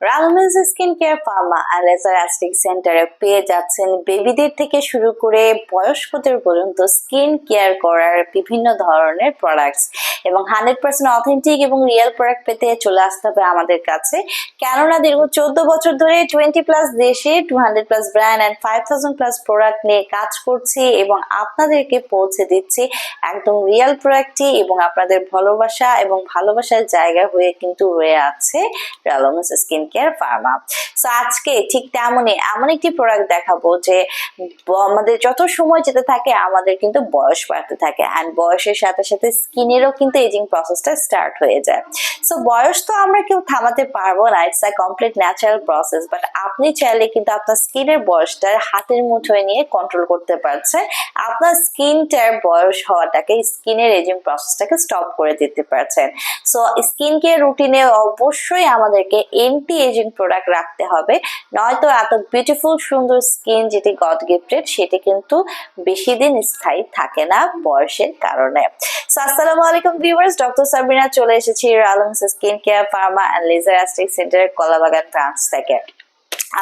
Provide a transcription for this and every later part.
রালমেন্স skin care pharma আর laser aesthetic সেন্টারে পেয়ে যাচ্ছেন বেবিদের থেকে শুরু করে বয়স্কদের পর্যন্ত স্কিন কেয়ার করার বিভিন্ন ধরনের প্রোডাক্টস এবং হান্ড্রেড পার্সেন্ট অথেন্টিক এবং রিয়েল প্রোডাক্ট পেতে চলে আসতে হবে আমাদের কাছে। কেননা দীর্ঘ চোদ্দ বছর ধরে টোয়েন্টি প্লাস দেশে two hundred plus brand and five thousand plus product নিয়ে কাজ করছি এবং আপনাদেরকে পৌঁছে দিচ্ছি একদম রিয়েল প্রোডাক্টটি এবং আপনাদের ভালোবাসা এবং ভালোবাসার জায়গা হয়ে কিন্তু রয়ে আছে রালোমাস স্কিন কেয়ার ফার্মা সো আজকে ঠিক তেমনই এমন একটি প্রোডাক্ট দেখাবো যে, আমাদের যত সময় যেতে থাকে, আমাদের কিন্তু বয়স বাড়তে থাকে। অ্যান্ড বয়সের সাথে সাথে স্কিনেরও কিন্তু এজিং প্রসেসটা স্টার্ট হয়ে যায়। সো বয়স তো আমরা কেউ থামাতে পারব না। It's a complete natural process but আপনি চাইলে কিন্তু আপনার স্কিনের বয়সটা হাতের মুঠোয় নিয়ে কন্ট্রোল করতে পারছেন। আপনার স্কিনটার বয়স হওয়াটাকে স্কিনের এজিং প্রসেসটাকে স্টপ করে দিতে পারছেন। সো স্কিন কেয়ার রুটিনে অবশ্যই আমাদেরকে এন্টি এজিং প্রোডাক্ট রাখতে হবে। নয়তো এত বিউটিফুল সুন্দর স্কিন যেটি গড গিফটেড সেটি কিন্তু বেশি দিন স্থায়ী থাকে না বয়সের কারণে। সো আসসালামু আলাইকুম ভিউয়ার্স ডক্টর সাবিনা চলে এসেছি রালমস skin care pharma and laser aesthetic সেন্টারের কলাবাগান ব্রাঞ্চ থেকে।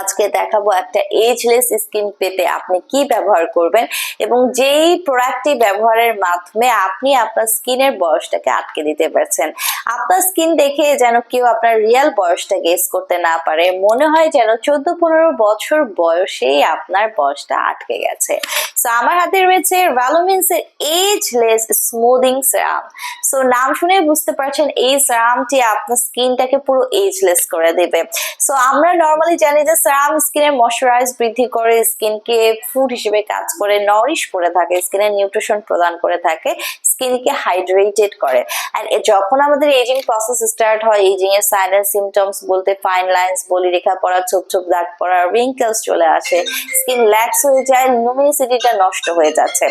আজকে দেখাবো একটা এজলেস স্কিন পেতে আপনি কি ব্যবহার করবেন এবং যেই প্রোডাক্টটি ব্যবহারের মাধ্যমে আপনি আপনার স্কিনের বয়সটাকে আটকে দিতে পারছেন। আপনার স্কিন দেখে যেন কেউ আপনার রিয়েল বয়সটা গেস করতে না পারে। মনে হয় যেন চোদ্দ পনেরো বছর বয়সেই আপনার বয়সটা আটকে গেছে। সো আমার হাতে রয়েছে ভ্যালোমিন্স এর এজলেস স্মুদিং সেরাম সো নাম শুনে বুঝতে পারছেন, এই সেরামটি আপনার স্কিনটাকে পুরো এজলেস করে দেবে। সো আমরা নর্মালি জানি যে সেরাম স্কিনের ময়শ্চারাইজ বৃদ্ধি করে, স্কিনকে ফুড হিসেবে কাজ করে নরিশ করে থাকে, স্কিনের নিউট্রিশন প্রদান করে থাকে, স্কিনকে হাইড্রেটেড করে। অ্যান্ড যখন আমাদের এজিং প্রসেস স্টার্ট হয় এজিং এর সাইন এন্ড সিমটমস বলতে ফাইন লাইন্স বলি, রেখা পড়া, ছোপ ছোপ দাগ পড়া রিঙ্কেলস চলে আসে স্কিন ল্যাক্স হয়ে যায় লুমিনিসিটিটা নষ্ট হয়ে যাচ্ছে।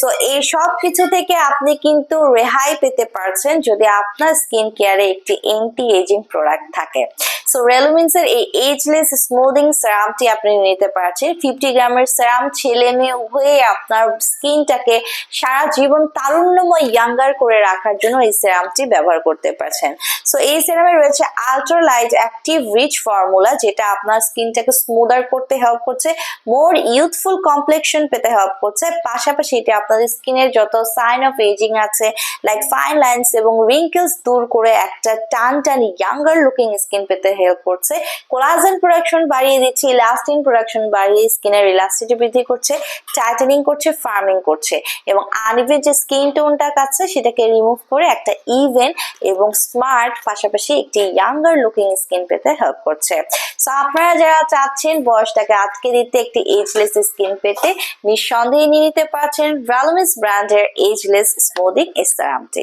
সো এই সব কিছু থেকে আপনি কিন্তু রেহাই পেতে পারছেন যদি আপনার স্কিন কেয়ারে একটি এন্টি এজিং প্রোডাক্ট থাকে। সো রেলুমিন্স এর এই এজলেস স্মুদিং সেরামটি আপনি নিতে পারছেন। ফিফটি গ্রামের সেরাম ছেলে মেয়ে উভয়ে আপনার স্কিনটাকে সারা জীবন তারুণ্যময় ইয়াঙ্গার করে রাখার জন্য এই সেরামটি ব্যবহার করতে পারছেন। সো এই সেরামে রয়েছে ultra light active rich formula যেটা আপনার স্কিনটাকে স্মুদার করতে হেল্প করছে মোর ইউথফুল কমপ্লেকশন পেতে হেল্প করছে। পাশাপাশি এটি আপনাদের স্কিনের যত সাইন অফ এজিং আছে লাইক ফাইন লাইন্স এবং রিঙ্কেলস দূর করে একটা টান টান ইয়াঙ্গার লুকিং স্কিন পেতে হেল্প করছে। কোলাজেন প্রোডাকশন বাড়িয়ে দিচ্ছে ইলাস্টিন প্রোডাকশন বাড়িয়ে স্কিনের ইলাস্টিটি বৃদ্ধি করছে টাইটেনিং করছে ফার্মিং করছে। এবং আনইভেন যে স্কিন টোনটা আছে সেটাকে রিমুভ করে একটা ইভেন এবং স্মার্ট পাশাপাশি একটি ইয়াঙ্গার লুকিং স্কিন পেতে হেল্প করছে। সো আপনারা যারা চাচ্ছেন বয়সটাকে আটকে দিতে, একটি এজলেস স্কিন পেতে, নিঃসন্দেহে নিয়ে নিতে পারছেন ভ্যালমিস ব্র্যান্ডের এজলেস স্মুদিং এস্তারামটি